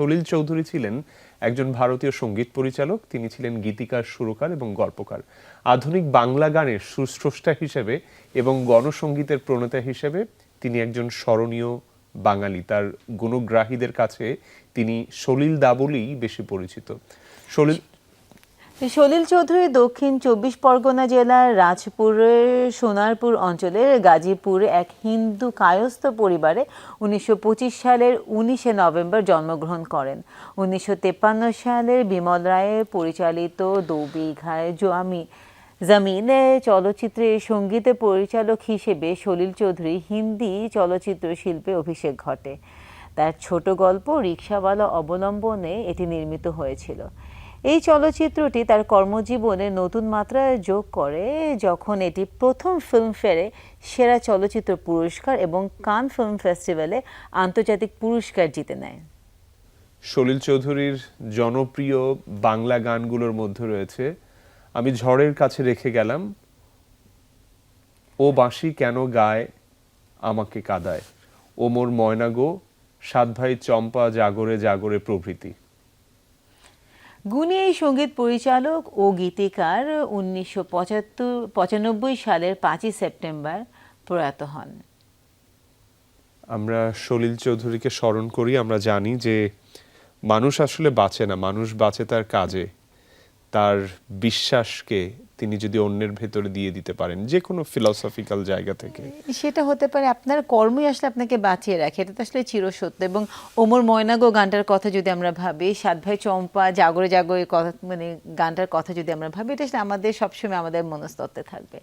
সলিল চৌধুরী ছিলেন একজন ভারতীয় সংগীত পরিচালক, তিনি ছিলেন গীতিকার, সুরকার এবং গল্পকার। আধুনিক বাংলা গানের সুস্রষ্টা হিসেবে এবং গণসঙ্গীতের প্রণেতা হিসেবে তিনি একজন স্মরণীয় বাঙালি। তার গুণগ্রাহীদের কাছে তিনি সলিল দা বলেই বেশি পরিচিত। সলিল সলিল চৌধুরী দক্ষিণ চব্বিশ পরগনা জেলার রাজপুরের সোনারপুর অঞ্চলের গাজীপুর এক হিন্দু কায়স্থ পরিবারে উনিশশো পঁচিশ সালের উনিশে নভেম্বর জন্মগ্রহণ করেন। উনিশশো সালের বিমল রায়ের পরিচালিত দু বিঘায় জমি জামিনে চলচ্চিত্রে সংগীত পরিচালক হিসেবে সলিল চৌধুরী হিন্দি চলচ্চিত্র শিল্পে অভিষেক ঘটে। তার ছোট গল্প রিক্সাওয়ালা অবলম্বনে এটি নির্মিত হয়েছিল। এই চলচ্চিত্রটি তার কর্মজীবনে নতুন মাত্রা যোগ করে যখন এটি প্রথম ফিল্মফেয়ারে সেরা চলচ্চিত্র পুরস্কার এবং কান ফিল্ম ফেস্টিভ্যালে আন্তর্জাতিক পুরস্কার জিতে নেয়। সলিল চৌধুরীর জনপ্রিয় বাংলা গানগুলোর মধ্যে রয়েছে, আমি ঝড়ের কাছে রেখে গেলাম, ও বাঁশি কেন গায়, আমাকে কাদায়, ও মোর ময়না গো সাত ভাই চম্পা জাগরে জাগরে প্রভৃতি। গুণী এই সংগীত পরিচালক ও গীতিকার উনিশশো পঁচাত্তর পঁচানব্বই সালের পাঁচই সেপ্টেম্বর প্রয়াত হন। আমরা সলিল চৌধুরীকে স্মরণ করি আমরা জানি যে মানুষ আসলে বাঁচে না মানুষ বাঁচে তার কাজে। তার বিশ্বাসকে তিনি যদি অন্যের ভেতরে দিয়ে দিতে পারেন যে কোনো ফিলসফিক্যাল জায়গা থেকে। সেটা হতে পারে আপনার কর্মই আসলে আপনাকে বাঁচিয়ে রাখে, এটা তো আসলে চিরসত্য। এবং ওমর ময়নাগো গানটার কথা যদি আমরা ভাবি, সাত ভাই চম্পা, জাগরে জাগরে কথা মানে গানটার কথা যদি আমরা ভাবি, এটা আসলে আমাদের সবসময় আমাদের মনস্তত্ত্বে থাকবে।